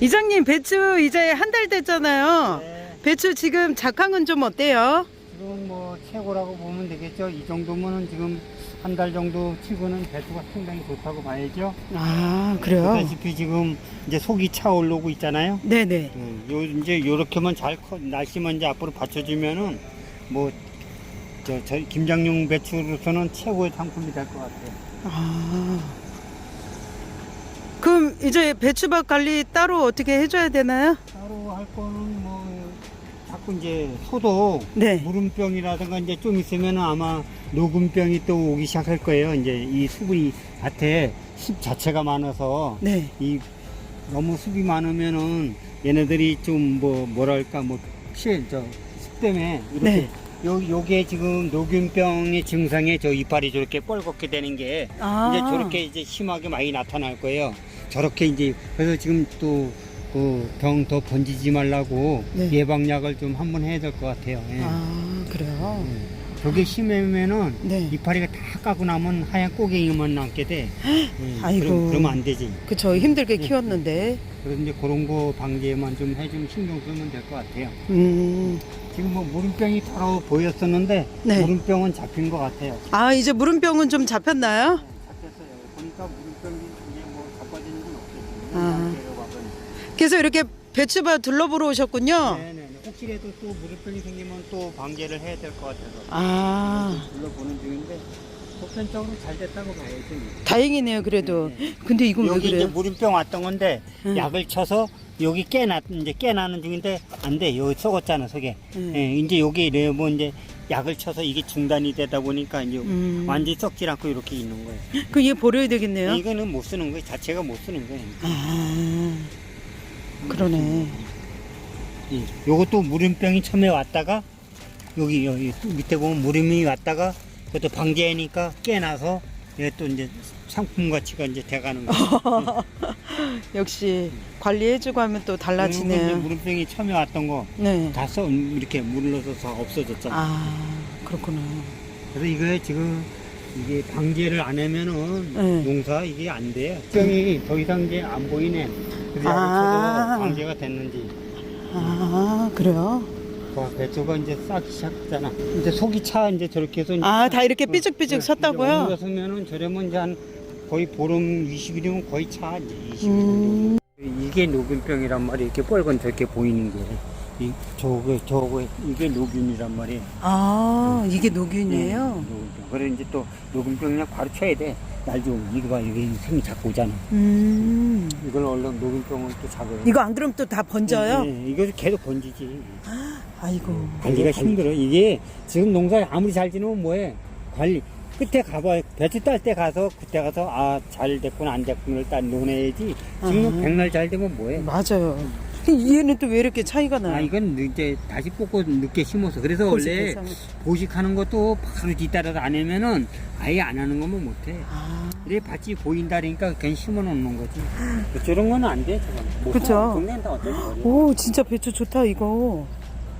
이장님 배추 이제 한 달 됐잖아요. 네. 배추 지금 작황은 좀 어때요? 지금 뭐 최고라고 보면 되겠죠. 이 정도면은 지금 한 달 정도 치고는 배수가 상당히 좋다고 봐야죠. 아 그래요? 보다시피 지금 이제 속이 차 올라오고 있잖아요. 네네. 음, 요 이제 요렇게만 잘 커, 날씨만 이제 앞으로 받쳐주면은 뭐 저, 저 김장용 배추로서는 최고의 상품이 될 것 같아요. 아 그럼 이제 배추밭 관리 따로 어떻게 해줘야 되나요? 따로 할 거는 뭐 자꾸 이제 소도 네. 무름병이라든가 이제 좀 있으면은 아마 녹음병이 또 오기 시작할 거예요. 이제 이 수분이 밭에 습 자체가 많아서 네. 이 너무 습이 많으면은 얘네들이 좀 뭐 뭐랄까 뭐실저습 때문에 이렇게 네. 요 요게 지금 녹균병의 증상에 저 이빨이 저렇게 뻘겋게 되는 게 아. 이제 저렇게 이제 심하게 많이 나타날 거예요. 저렇게 이제 그래서 지금 또 그 병 더 번지지 말라고 네. 예방약을 좀 한번 해야 될 것 같아요. 예. 아 그래요? 예. 저게 심하면은 네. 이파리가 다 까고 나면 하얀 꼬갱이만 남게 돼. 예. 아이고. 그럼, 그러면 안 되지. 그쵸 힘들게 네. 키웠는데. 그래서 이제 그런 거 방제만 좀 해주면 신경 쓰면 될 것 같아요. 음. 지금 뭐 무름병이 더러 보였었는데 네. 무름병은 잡힌 것 같아요. 아 이제 물음병은 좀 잡혔나요? 네, 잡혔어요. 보니까 무름병이 이제 뭐 잡아지는 건 없어요. 아. 그래서 이렇게 배추밭 둘러보러 오셨군요. 네네. 혹시라도 또 무릎병이 생기면 또 방제를 해야 될 것 같아서 아 둘러보는 중인데 보편적으로 잘 됐다고 봐야죠. 다행이네요 그래도. 근데 이건 왜 여기 이제 그래요? 무름병 왔던 건데 음. 약을 쳐서 여기 깨나 이제 깨나는 중인데 안 돼. 여기 썩었잖아 속에. 음. 예, 이제 여기 이래 뭐 이제 약을 쳐서 이게 중단이 되다 보니까 이제 음. 완전히 썩질 않고 이렇게 있는 거예요. 그 얘 버려야 되겠네요. 이거는 못 쓰는 거예요. 자체가 못 쓰는 거예요. 아 그러네. 예. 요것도 무름병이 처음에 왔다가 여기 여기 또 밑에 보면 무름이 왔다가 그것도 방제하니까 깨나서 이게 또 이제 상품 가치가 이제 돼가는 거예요. 역시 관리해주고 하면 또 달라지네요. 무름병이 처음에 왔던 거 네. 다 써, 이렇게 물러서 다 없어졌잖아. 아 그렇구나. 그래서 이거에 지금 이게 방제를 안 하면은 네. 농사 이게 안 돼요. 병이 더 이상 이제 안 보이네. 그래서 아. 방제가 됐는지. 아 그래요? 와, 배추가 이제 싹기 시작했잖아. 이제 속이 차 이제 저렇게 해서. 아 다 이렇게 어, 삐죽삐죽 네, 섰다고요? 옮겼으면은 저러면 이제 한 거의 보름 20일이면 거의 차 이제 20일. 음. 이게 녹균병이란 말이야. 이렇게 뻘건 저렇게 보이는 게. 이 저거 저거 이게 녹균이란 말이에요. 아 이게 녹균이에요? 녹균병. 그래 이제 또 녹균병 그냥 바로 쳐야 돼. 날좀 이거 봐 이게 생이 자꾸 오잖아. 음. 이걸 얼른 녹균병을 또 잡아요. 이거 안 그럼 또 다 번져요? 네, 네, 이거 계속 번지지. 아이고. 관리가 힘들어. 이게 지금 농사 아무리 잘 지내면 뭐해. 관리. 끝에 가봐. 배추 딸 때 가서 그때 가서 아 잘 됐구나 안 됐구나를 딱 논해야지. 지금 아. 백날 잘 되면 뭐해. 맞아요. 얘는 또 왜 이렇게 차이가 나요? 아 이건 늦- 이제 다시 뽑고 늦게 심어서 그래서 원래. 보식하는 것도 바로 뒤따라서 안 하면은 아예 안 하는 거면 못해. 아, 이래 밭이 보인다니까 그냥 심어 놓는 거지. 저런 거는 안 돼. 못 그쵸. 심어. 동네는 다 어쩔 거야. 오 진짜 배추 좋다 이거.